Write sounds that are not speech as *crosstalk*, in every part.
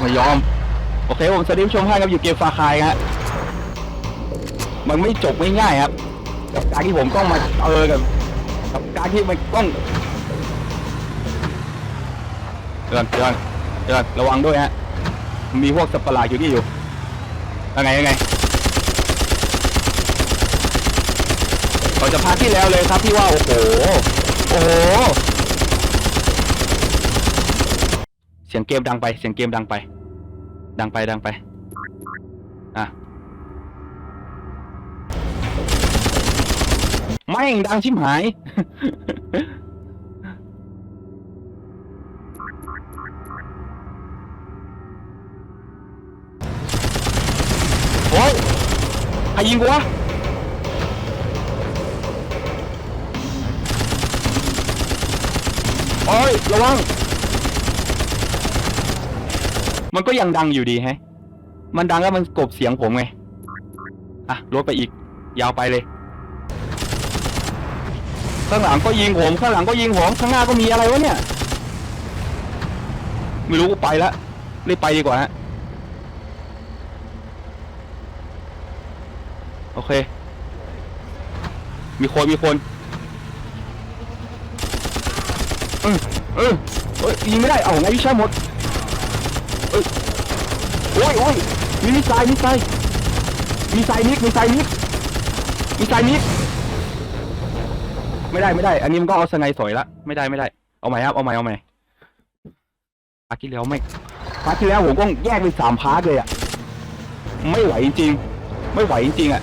ไม่ยอม โอเคผมสวัสดีผู้ชมให้ครับอยู่เกมฟาคายฮะมันไม่จบไม่ง่ายครับกับการที่ผมต้องมาเออกับกับการที่มันต้องเดินเดินเดินระวังด้วยฮะมีพวกสัตว์ปะหลาดอยู่นี่อยู่ยังไงยังไงเราจะพาร์ทที่แล้วเลยครับที่ว่าโอ้โหโอ้โห เสียงเกมดังไป เสียงเกมดังไป ดังไปดังไปอะไม่งดังชิมหาย โอ้ยใครยิงกูวะโอ้ย ระวัง มันก็ยังดังอยู่ดีฮะ มันดังแล้วมันกบเสียงผมไง อะลดไปอีก ยาวไปเลย ข้างหลังก็ยิงผม ข้างหลังก็ยิงผม ข้างหน้าก็มีอะไรวะเนี่ย ไม่รู้กูไปละรีบไปดีกว่าฮะ โอเค มีคน มีคนเออเออเอ้ยยิงไม่ได้ เอาไงวิชาหมด อ้ยโอ้ยมีมิสไซล์มิสไซล์มีไซนิกมีไซล์นิกมีไซล์นิกไม่ได้ไม่ได้ อันนี้มันก็เอาสไนสอยละไม่ได้ไม่ได้ เอาใหม่ครับเอาใหม่เอาใหม่พาร์ทที่แล้วไม่พาร์ทที่แล้วผมก็แยกเป็นสามพาร์ทเลยอะไม่ไหวจริงไม่ไหวจริงๆอะ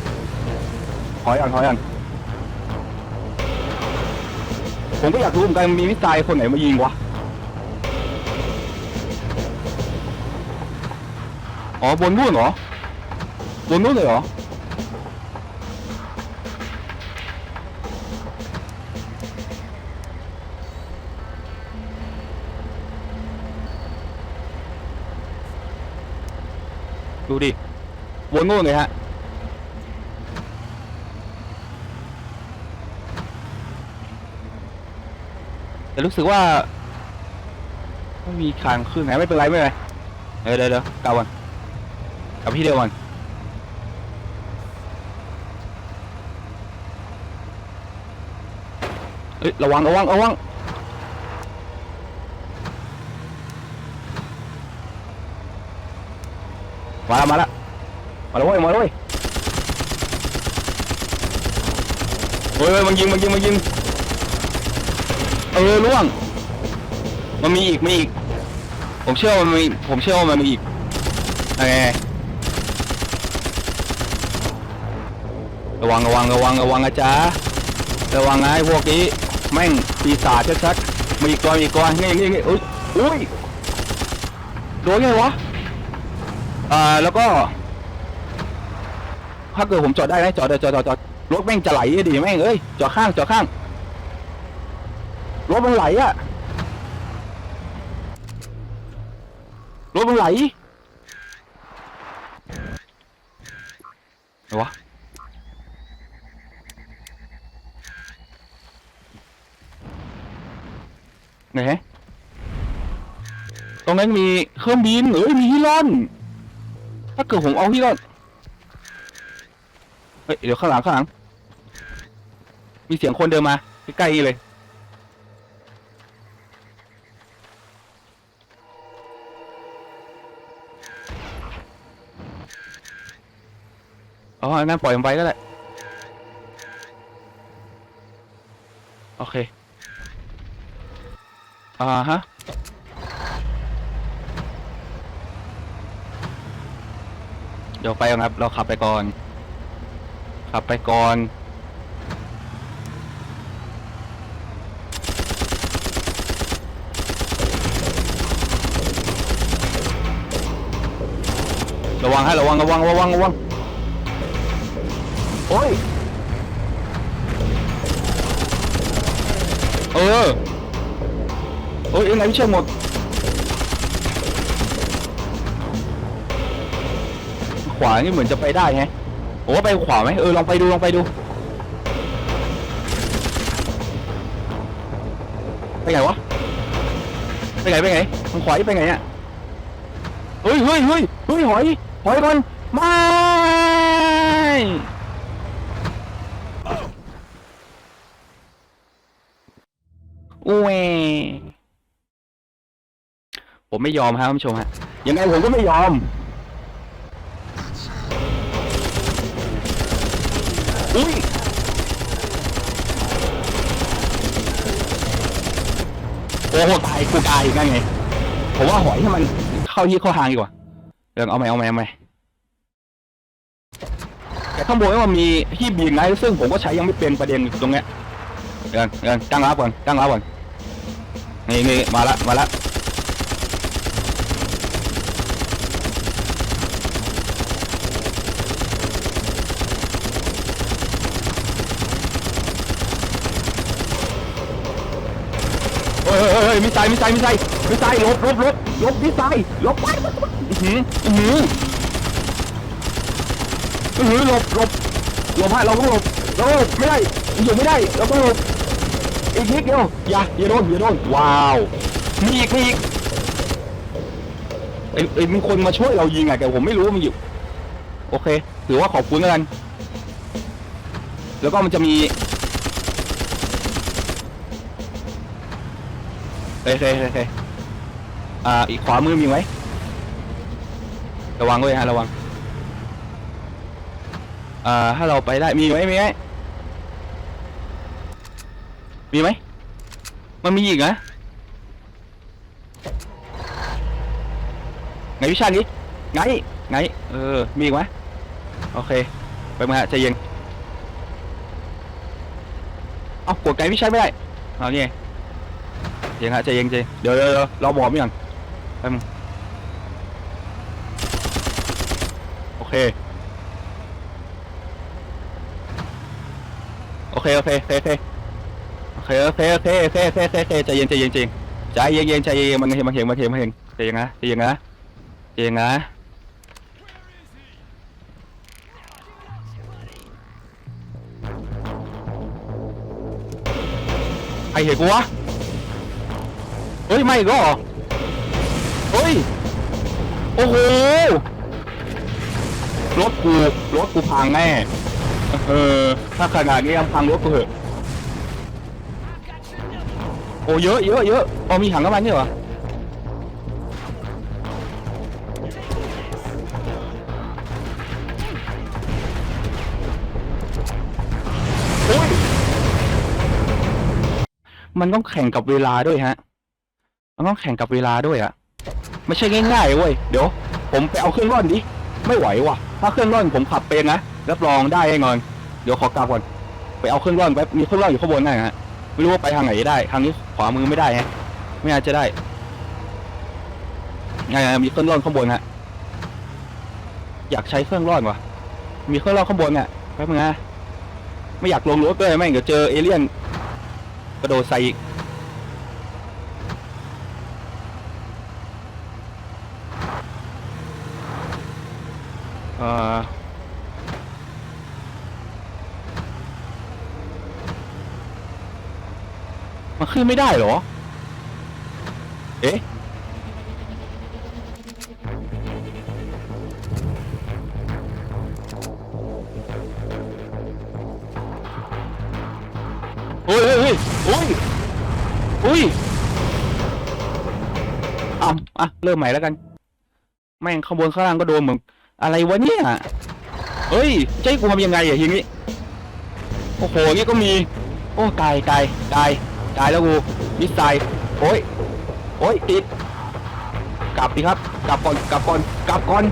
ถอยก่อนถอยก่อนผมก็อยากรู้เหมือนกันมีมิสไซล์คนไหนมายิงวะ อ๋อบนนู่นเหรอ บนนู่นเลยเหรอ ดูดิ บนนู่นเลยฮะแต่รู้สึกว่าไม่มีคางขึ้นไหนไม่เป็นไรไม่เป็นไรเดี๋ยวเดี๋ยวเดี๋ยวกลับก่อน กับพี่เดียวก่อนเอ้ยระวังระวังระวังมาแล้วมาแล้วมาแล้วยมาแล้วยเฮ้ยมันยิงมันยิงมันยิงเออล่วง มันมีอีกมีอีก ผมเชื่อว่ามันมีผมเชื่อว่ามันมีอีกไร วังระวังระวังระวังนะจ๊ะระวังไอ้พวกนี้แม่งปีศาจชัดๆมีอีกตัวมีอีกตัวนี่นี่นี่อุ้ยอุ้ยโดนไงวะอ่าแล้วก็ ถ้าเกิดผมจอดได้ไหมจอดจอดจอดจอดรถแม่งจะไหลดิแม่งเอ้ยจอดข้างจอดข้างรถมันไหลอะรถมันไหลวะ ไหนตรงนั้นมีเครื่องบินเอ้ยมีฮิลอน ถ้าเกิดผมเอาฮิลอนเฮ้ยเดี๋ยวข้างหลังข้างหลัง มีเสียงคนเดินมาใกล้ๆนี่เลย อ๋องั้นปล่อยมันไปก็ได้ โอเค อ่าฮะ เดี๋ยวไปก่อนครับ เราขับไปก่อน ขับไปก่อน ระวังฮะระวังระวังระวังระวัง โอ้ย เออ โอ้ยยังไงไม่ใช่หมดขวานี่เหมือนจะไปได้แฮะโอ้ไปขวาไหมเออลองไปดูลองไปดูไปไงวะไปไงไปไงทางขวานี่ไปไงอะเฮ้ยเฮ้ยเฮ้ยเฮ้ยหอยหอยก่อนไม่อุ้ย ผมไม่ยอมครับท่านผู้ชมฮะยังไงผมก็ไม่ยอมอุ้ยโอ้โหตายกูตายอีกนั่นไงผมว่าหอยให้มันเข้าที่เข้าทางดีกว่าเรื่องเอาไหมเอาไหมเอาไหมแต่ข้างบนมันมีที่บีบไงซึ่งผมก็ใช้ยังไม่เป็นประเด็นอยู่ตรงเนี้ยเรื่องเรื่องตั้งรับก่อนตั้งรับก่อนนี่นี่มาละมาละเฮ้ ยมีไซมีไซมีไซมีไซลบลบลบลบมีไซลบไปหืออื้อหืออื้อหือหลบหลบหลบให้เราต้องหลบเราหลบไม่ได้อยู่ไม่ได้เราต้องหลบอีกนิดเดียวอย่าอย่าโดนอย่าโดนว้าวมีอีกมีอีกไอ้ไอ้มีคนมาช่วยเรายิงอะแต่ผมไม่รู้ว่ามันอยู่โอเคถือว่าขอบคุณแล้วกัน แล้วก็มันจะมี เฮ้ยเฮ้ยเฮ้ยเฮ้ยอ่าอีกขวามือมีไหมระวังด้วยฮะระวัง อ่าถ้าเราไปได้มีไหมมีไหมมีไหมมันมีอีกนะไงวิชานี้ไงไงเออมีอีกไหมโอเคไปมาใจเย็นเอ้ากดไกวิชาไม่ได้เอานี่ไง เย็นฮะใจเย็นใจเย็นเดี๋ยวเดี๋ยวเดี๋ยวเราบอกไม่ยังแป๊บนึงโอเค โอเค โอเค โอเค โอเค โอเค โอเค โอเค โอเค โอเค โอเค ใจเย็นใจเย็นใจเย็นใจเย็นเย็นใจเย็นมันเห็นมันเห็นมันเห็นมันเห็นใจเย็นนะใจเย็นนะใจเย็นนะใครเห็นกูวะ เฮ้ยไม่ก็เหรอเฮ้ย โอ้โห รถกู รถกูพังแน่ เออ ถ้าขนาดนี้ยังพังรถกูเหอะ โอ้เยอะเยอะเยอะอ๋อมีถังน้ำมันเนี่ยเหรอโอ้ยมันต้องแข่งกับเวลาด้วยฮะ มันต้องแข่งกับเวลาด้วยอะไม่ใช่ง่ายๆเว้ยเดี๋ยว ผมไปเอาเครื่องร่อนดิไม่ไหวว่ะ ถ้าเครื่องร่อนผมขับเป็นนะรับรองได้แน่นอนเดี๋ยวขอกลับก่อนไปเอาเครื่องร่อนแป๊บมีเครื่องร่อนอยู่ข้างบนนั่นฮะไม่รู้ว่าไปทางไหนได้ ทางนี้ขวามือไม่ได้ฮะไม่น่าจะได้ไงมีเครื่องร่อนข้างบนฮะอยากใช้เครื่องร่อนวะมีเครื่องร่อนข้างบนเนี่ยแป๊บนึงนะไม่อยากลงรถด้วยไม่งเดี๋ยวเจอเอเลี่ยนกระโดดใส่อีก เอ่อ มันขึ้นไม่ได้เหรอ เอ๊ะ โอ้ยเฮ้ยเฮ้ยโอ้ยอุ้ยอะอะ เริ่มใหม่แล้วกัน แม่งข้างบนข้างล่างก็โดนเหมือนอะไรวะเนี่ย เฮ้ยจะให้กูทำยังไงอะทีนี้ โอ้โหอย่ก็มี โอ้ตายตายตาย ตายแล้วกูมิสไซโอ้ยโอ้ยติดกลับดิครับ กลับก่อนกลับก่อนกลับก่อน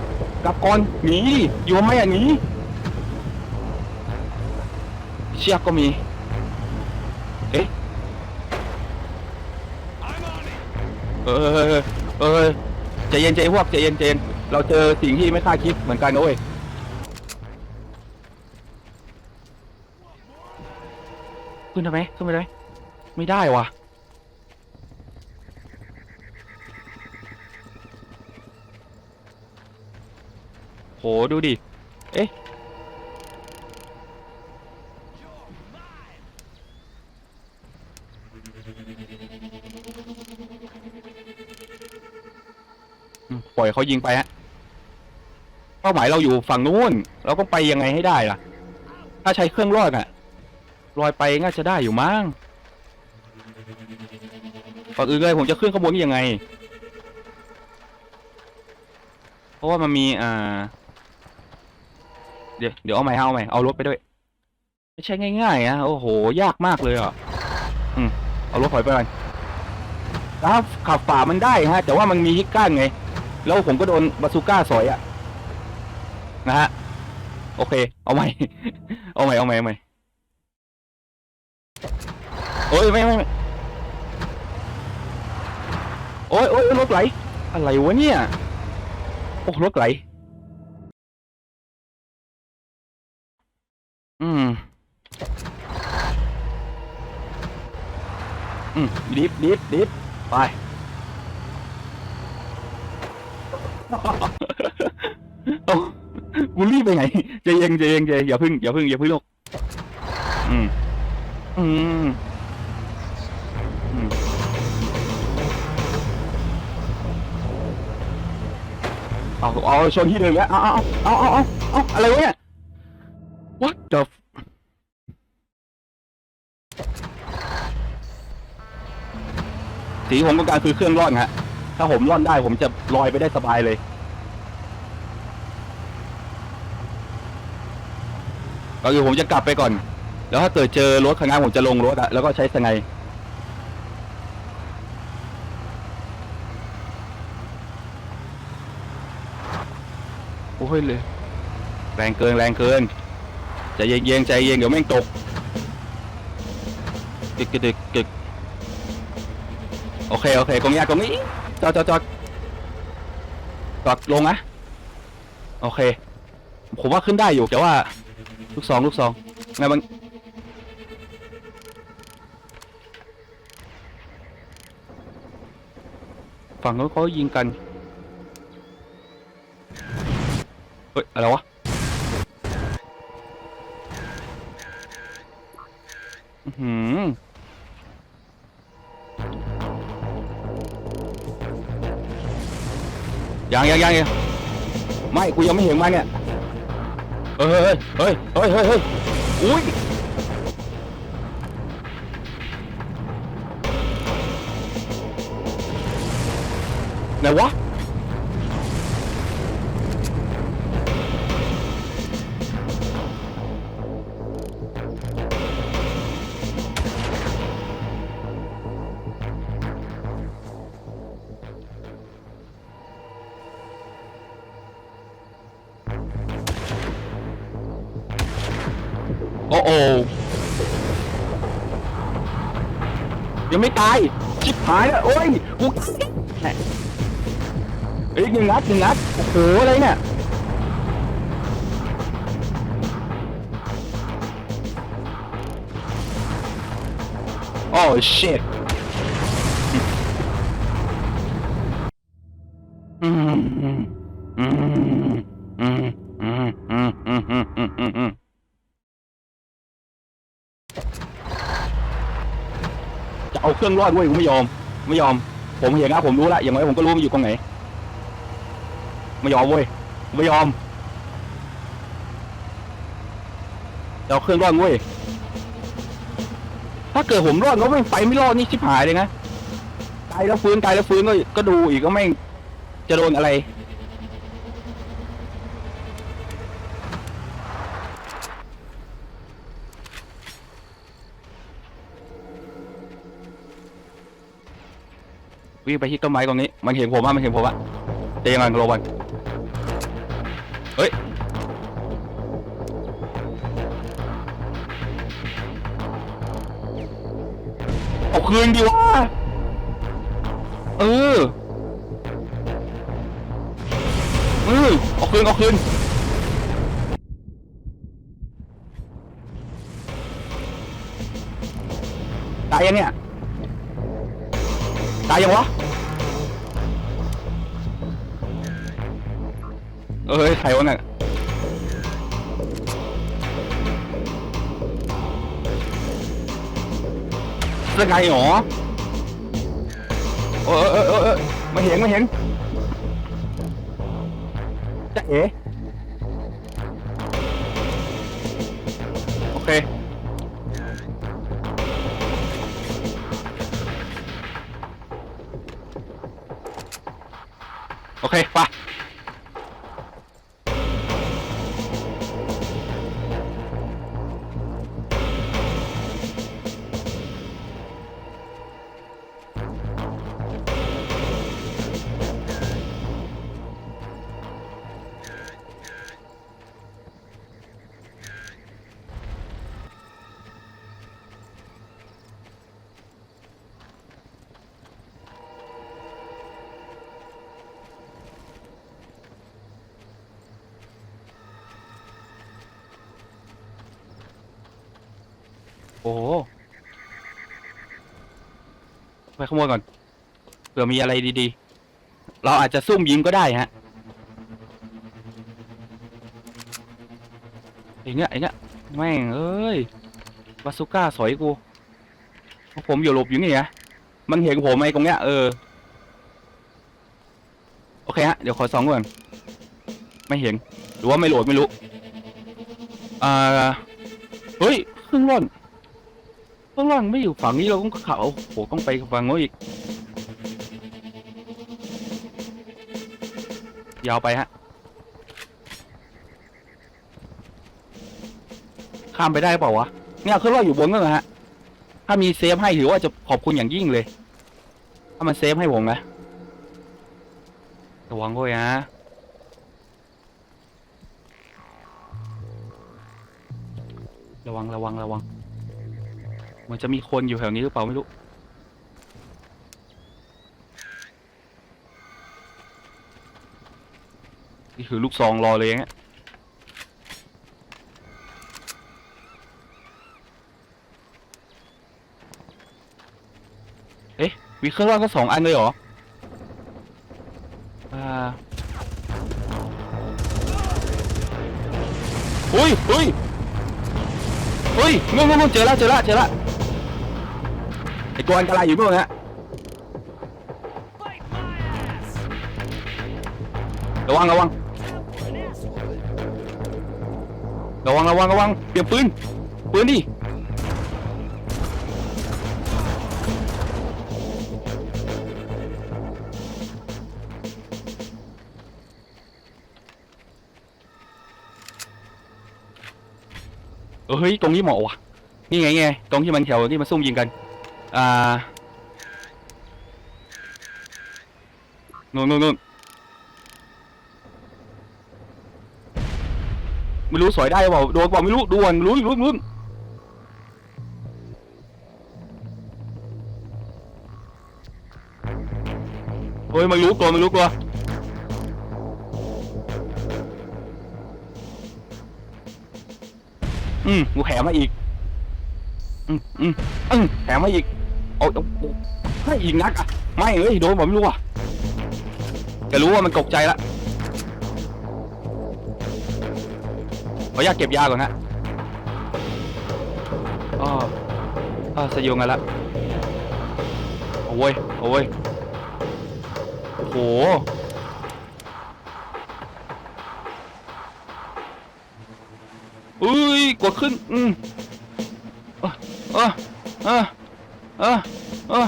กลับก่อนหนีอยู่ไมอะหนีเชือกก็มีเอ๊ะเออเออใจเย็นใจพวกใจเย็นใจเย็นเราเจอสิ่งที่ไม่คาดคิดเหมือนกันนะเว้ยขึ้นได้ไหมขึ้นไปได้ ไม่ได้ว่ะโหดูดิ เอ๊ะปล่อยเขายิงไปฮะ เป้าหมายเราอยู่ฝั่งนู้น เราก็ไปยังไงให้ได้ล่ะ ถ้าใช้เครื่องรอดอะลอยไปน่าจะได้อยู่มั้ง ก่อนอื่นเลยผมจะขึ้นขบวนนี้ยังไง เพราะว่ามันมีอ่า เดี๋ยวเดี๋ยวเอาใหม่เอาใหม่เอารถไปด้วย ไม่ใช่ง่ายๆนะโอ้โห ยากมากเลยอะอืมเอารถถอยไปก่อนแล้วขับฝ่ามันได้ฮะ แต่ว่ามันมีฮิกก้านไง แล้วผมก็โดนบาซูก้าสอยอะ นะฮะ โอเค เอาใหม่ เอาใหม่ เอาใหม่ เอาใหม่ โอ้ยไม่ไม่ไม่ อ้ยโอ้ยรถไหล อะไรวะเนี่ย โอ้รถไหล อืม อืมดิฟดิฟดิฟไปเอ้ากูรีบไปไหนใจเย็นใจเย็นใจเย็นอย่าพึ่งอย่าพึ่งอย่าพึ่งลูกอืม อืม เอาเอาชนที่เดิมแล้วเอาเอาเอาเอาเอาเอาอะไรวะเนี่ย what the f- สีผมต้องการคือเครื่องร่อนฮะ ถ้าผมร่อนได้ผมจะลอยไปได้สบายเลย ก็คือผมจะกลับไปก่อน แล้วถ้าเกิดเจอรถข้างหน้าผมจะลงรถอะแล้วก็ใช้สไง โอ้ยเลย แรงเกินแรงเกินใจเย็นๆใจเย็นเดี๋ยวแม่งตกกึกกึกกึกกึกโอเคโอเคกองยากกองนี้จอดจอดจอดจอดลงนะโอเค ผมว่าขึ้นได้อยู่แต่ว่า ลูกสองลูกสองไงมันฝั่งนู้นเขายิงกัน เฮ้ย อะไรวะ อือหือยังยังยังยังไม่ กูยังไม่เห็นมันเนี่ย เฮ้ยเฮ้ยเฮ้ยเฮ้ยเฮ้ยเฮ้ยอุ้ย ไหนวะ โอ้ยังไม่ตาย ชิบหายแล้วโอ้ยกูแหม่เอ้ยหนึ่งนัดหนึ่งนัดโอ้โหอะไรเนี่ยโอ้ shit เครื่องรอดเว้ยกูไม่ยอม ไม่ยอม ผมเห็นนะผมรู้ละอย่างไรผมก็รู้มันอยู่ตรงไหน ไม่ยอมเว้ยไม่ยอมเราเครื่องรอดเว้ยถ้าเกิดผมรอดก็ไม่ไปไม่รอดนี่ชิบหายเลยนะตายแล้วฟื้นตายแล้วฟื้นก็ก็ดูอีกก็ไม่จะโดนอะไร วิ่งไปที่ต้นไม้ตรงนี้ มันเห็นผมอะมันเห็นผมอะเตะยังไงโรบันเฮ้ยเอาคืนดิวะเออเออเอาคืนเอาคืนตายยังเนี่ยายยังวะเอ้ยใครวะเนี่ยสกายหรอเออเออเออเออไม่เห็นไม่เห็น โอเค ขโมยก่อนเผื่อมีอะไรดีๆ เราอาจจะซุ่มยิงก็ได้ฮะไอ้เนี้ยไอ้เนี้ยแม่งเอ้ยบาสุก้าสอยกูเพราะผมอยู่หลบอยู่นี่ไงมันเห็นผมไอ้ตรงเนี้ยเออ โอเคฮะ เดี๋ยวขอสองก่อน ไม่เห็น หรือว่าไม่โหลดไม่รู้ อ่า เฮ้ยเครื่องร่อน ข้างล่งไม่อยู่ฝั่งนี้เราต้องเขาโอ้โหต้องไปฝั่งโน้นอีก ยาวไปฮะ ข้ามไปได้เปล่าวะ เนี่ยคืองล่าอยู่บนก็เหรอฮะ ถ้ามีเซฟให้ถือว่าจะขอบคุณอย่างยิ่งเลย ถ้ามันเซฟให้ผมนะ ระวังด้วยนะระวังระวังระวัง มันจะมีคนอยู่แถวนี้หรือเปล่าไม่รู้ นี่คือลูกซองรอเลยอย่างเงี้ยเอ๊ะมีเครื่องรอดก็สองอันเลยเหรอ อ่า อุ้ยอุ้ยเฮ้ยนู่นนู่นนู่นเจอแล้วเจอแล้วเจอแล้ว ไอ้ตัวอันตรายอยู่นู่นฮะระวังระวังระวังระวังระวังเตรียมปืนปืนดิเออเฮ้ยตรงนี้เหมาะว่ะนี่ไงไงตรงที่มันแถวที่มันซุ่มยิงกัน อ่านู่นนู่นนู่นไม่รู้สอยได้เปล่าโดนเปล่าไม่รู้ดูก่อนรู้รู้รู้เฮ้ยไม่รู้กลัวไม่รู้กลัวอืมกูแถมมาอีก อืมอืมอืมแถมมาอีก เอาเอาให้อีกนักอะไม่เอ้ยโดนผมไม่รู้อะจะรู้ว่ามันตกใจละขออนุญาตเก็บยาก่อนฮะอ๋ออ๋อสยองกันละโอ้ยโอ้ยโอ้โหอุ้ยกดขึ้น อืมเออเออ เออเออ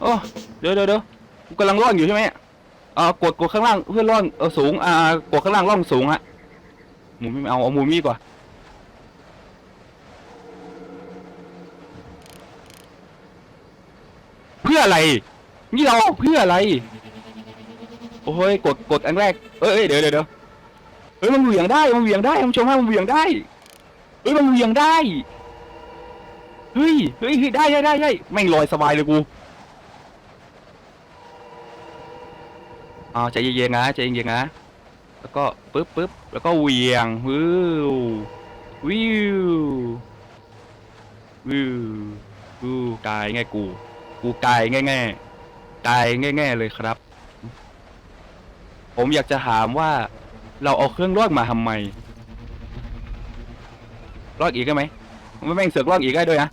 เออเดี๋ยวเดี๋ยวเดี๋ยวกูกำลังร่อนอยู่ใช่ไหมอ่ากดกดข้างล่างเพื่อร่อนเออสูงอ่ากดข้างล่างร่อนสูงฮะหมุนไม่เอาเอาหมุนมีกว่าเพื่ออะไร นี่เราเพื่ออะไร โอ้ยกดกดอันแรกเอ้ยเดี๋ยวเดี๋ยวเดี๋ยวเฮ้ยมันเหวี่ยงได้มันเหวี่ยงได้คุณผู้ชมฮะมันเหวี่ยงได้เฮ้ยมันเหวี่ยงได้ ฮ้ยเฮ้ยเฮ้ยได้ได้ได้ได้แม่งลอยสบายเลยกูอ่าใจเย็นๆนะใจเย็นๆนะแล้วก็ปึ๊บปึ๊บแล้วก็เหวียงวิววิววิววิวกายง่ายกูกูกายง่ายง่ายๆกายง่ายง่ายเลยครับ ผมอยากจะถามว่า เราเอาเครื่องรอดมาทำไมรอดอีกได้ไหมไม่แม่งเสือกรอดอีกได้ด้วยนะ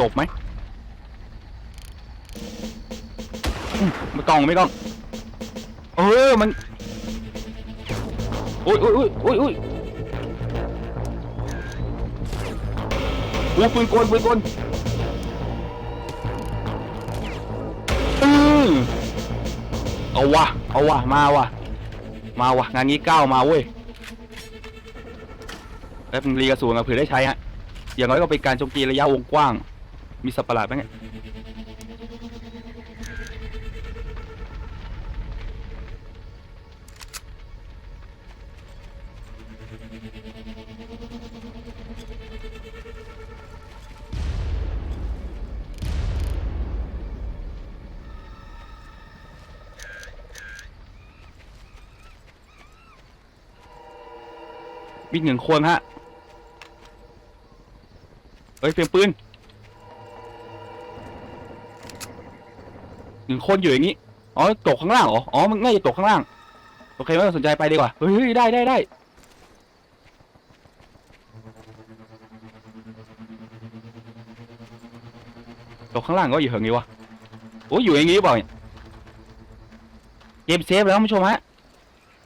จบไหมมไม่ต้องไม่ต้อง เออมันอุ้ยอุ้ยอุ้ยอุ้ยอุ้ยอู้ปืนกลปืนกลอือเอาวะเอาวะมาวะมาวะงานนี้ก้าวมาเว้ยแล้วรีกระสุนมาเผื่อได้ใช้ฮะอย่างน้อยก็เป็นการโจมตีระยะวงกว้าง มีสัตว์ประหลาดไหมเนี่ยมีหนึ่งคนฮะ เฮ้ยเพียนปืนึงคนอยู่อย่างนี้ อ๋อตกข้างล่างเหรอ อ๋อ มันน่าจะตกข้างล่าง โอเคไม่ต้องสนใจไปดีกว่า เฮ้ยเฮ้ได้ได้ได้ ตกข้างล่างก็อยู่อย่างนี้วะ โอ้อยู่อย่างนี้เปล่าเนี่ยเกมเซฟแล้วท่านผู้ชมฮะ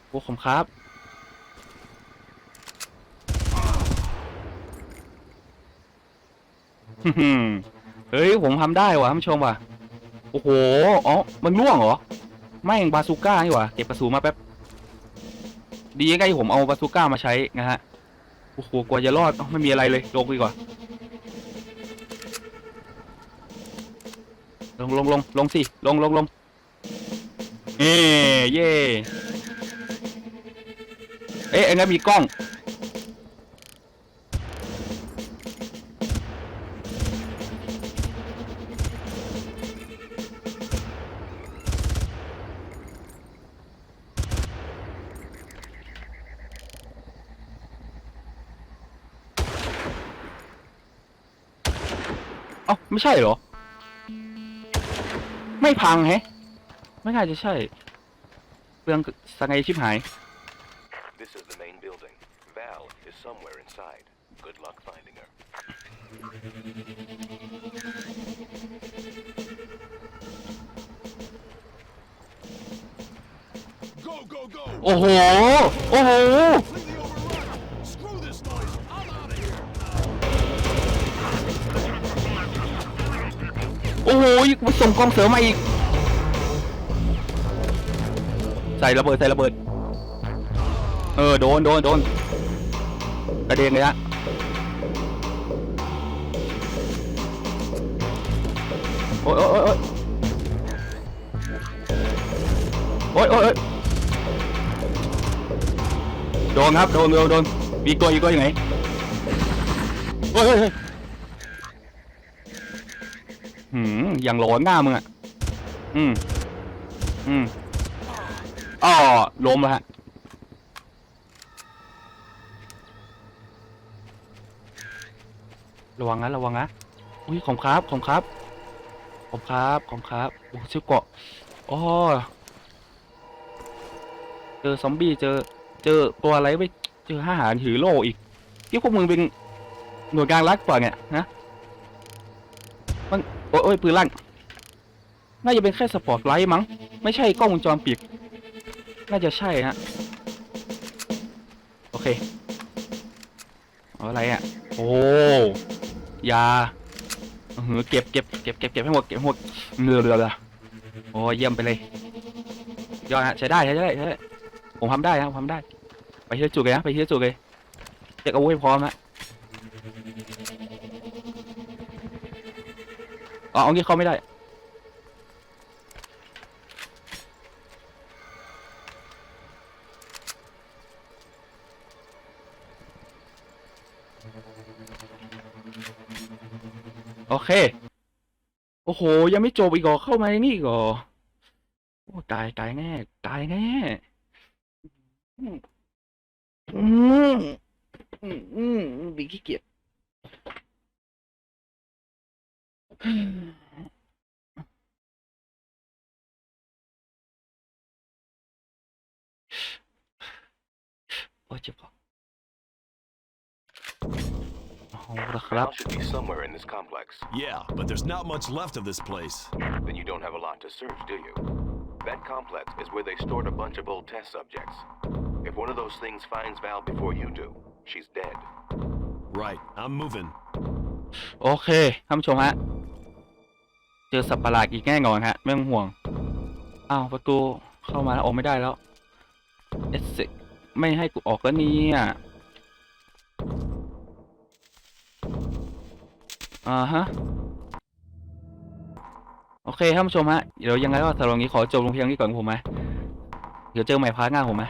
โอ้ขอบครับอืมเฮ้ย ผมทำได้ว่ะท่านผู้ชมว่ะ โอ้โหอ๋อมันล่วงเหรอ ไม่งบาซูก้านี่หว่าเก็บกระสุนมาแป๊บ ดียังไงผมเอาบาซูก้ามาใช้นะฮะ โอ้โห กว่าจะรอดเอ้าไม่มีอะไรเลย ลงดีกว่า ลงลงลงลงสิ ลงลงลงเอ้เย่เอ๊ะไอ้นั่นมีกล้อง ไม่ใช่เหรอ ไม่พังแฮะ ไม่น่าจะใช่เรื่องสังไงชิบหาย This is the main building. Val is somewhere inside. Good luck finding her. Go, go, go! โอ้โห โอ้โห ส่งกองเสริมมาอีก ใส่ระเบิดใส่ระเบิด เออโดนโดนโดนกระเด็นเลยฮะโอ้ยโอ้ยโอ้ยโอ้ยโอ้ยโอ้ยโดนครับโดนโดนโดนมีตัวอีกตัวอยู่ไหนโอ้ยโอ้ย อย่างร้อนหน้ามึงอะ อืม อืมอ๋อล้มแล้วฮะ ระวังนะระวังนะ อุ้ยของครับของครับ ของครับของครับโอ้ชื่อเกาะอ๋อเจอซอมบี้เจอ เจอตัวอะไรไปเจอทหารถือโล่อีกที่พวกมึงเป็นหน่วยงานรัฐกว่าเนี่ยนะมัน อ้ยโอ้ยปืนลั่น น่าจะเป็นแค่สปอร์ตไลท์มั้ง ไม่ใช่กล้องวงจรปิด น่าจะใช่ฮะ โอเคเอาอะไรอะ โอ้ยาเออเก็บเก็บเก็บเก็บเก็บให้หมดเก็บให้หมดเรือเรือเรือโอ้เยี่ยมไปเลย ยอดฮะใช้ได้ใช้ได้ใช้ได้ ผมทำได้นะผมทำได้ ไปที่จุดเลยนะไปที่จุดเลยเก็บอาวุธให้พร้อมนะ อ๋อเอางี้เข้าไม่ได้ โอเค โอ้โห ยังไม่จบอีกเหรอเข้ามาในนี่อีกเหรอโอ้ตายตายแน่ ตายแน่ อืมอืมอืมบีขี้เกียจ *sighs* โอ้ยเจ็บคออ๋อ เอาละครับ Val should be somewhere in this complex. Yeah, but there's not much left of this place. Then you don't have a lot to search, do you? That complex is where they stored a bunch of old test subjects. If one of those things finds Val before you do, she's dead. Right, I'm moving. โอเคท่านผู้ชมฮะ เ จอสัตว์ประหลาดอีกแน่นอนฮะ ไม่ต้องห่วง อ้าวประตูเข้ามาแล้วออกไม่ได้แล้ว เอสไม่ให้กูออกก็เนี่ยอ่าฮะ โอเคท่านผู้ชมฮะ เดี๋ยวยังไงก็สำหรับนี้ขอจบลงเพียงนี้ก่อนผมไหมเดี๋ยวเจอใหม่พาร์ทหน้าผมไหม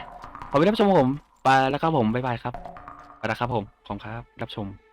ขอบคุณท่านผู้ชมผม ไปแล้วครับผม บ๊ายบายครับไปแล้วครับผม ขอบคุณครับ รับชม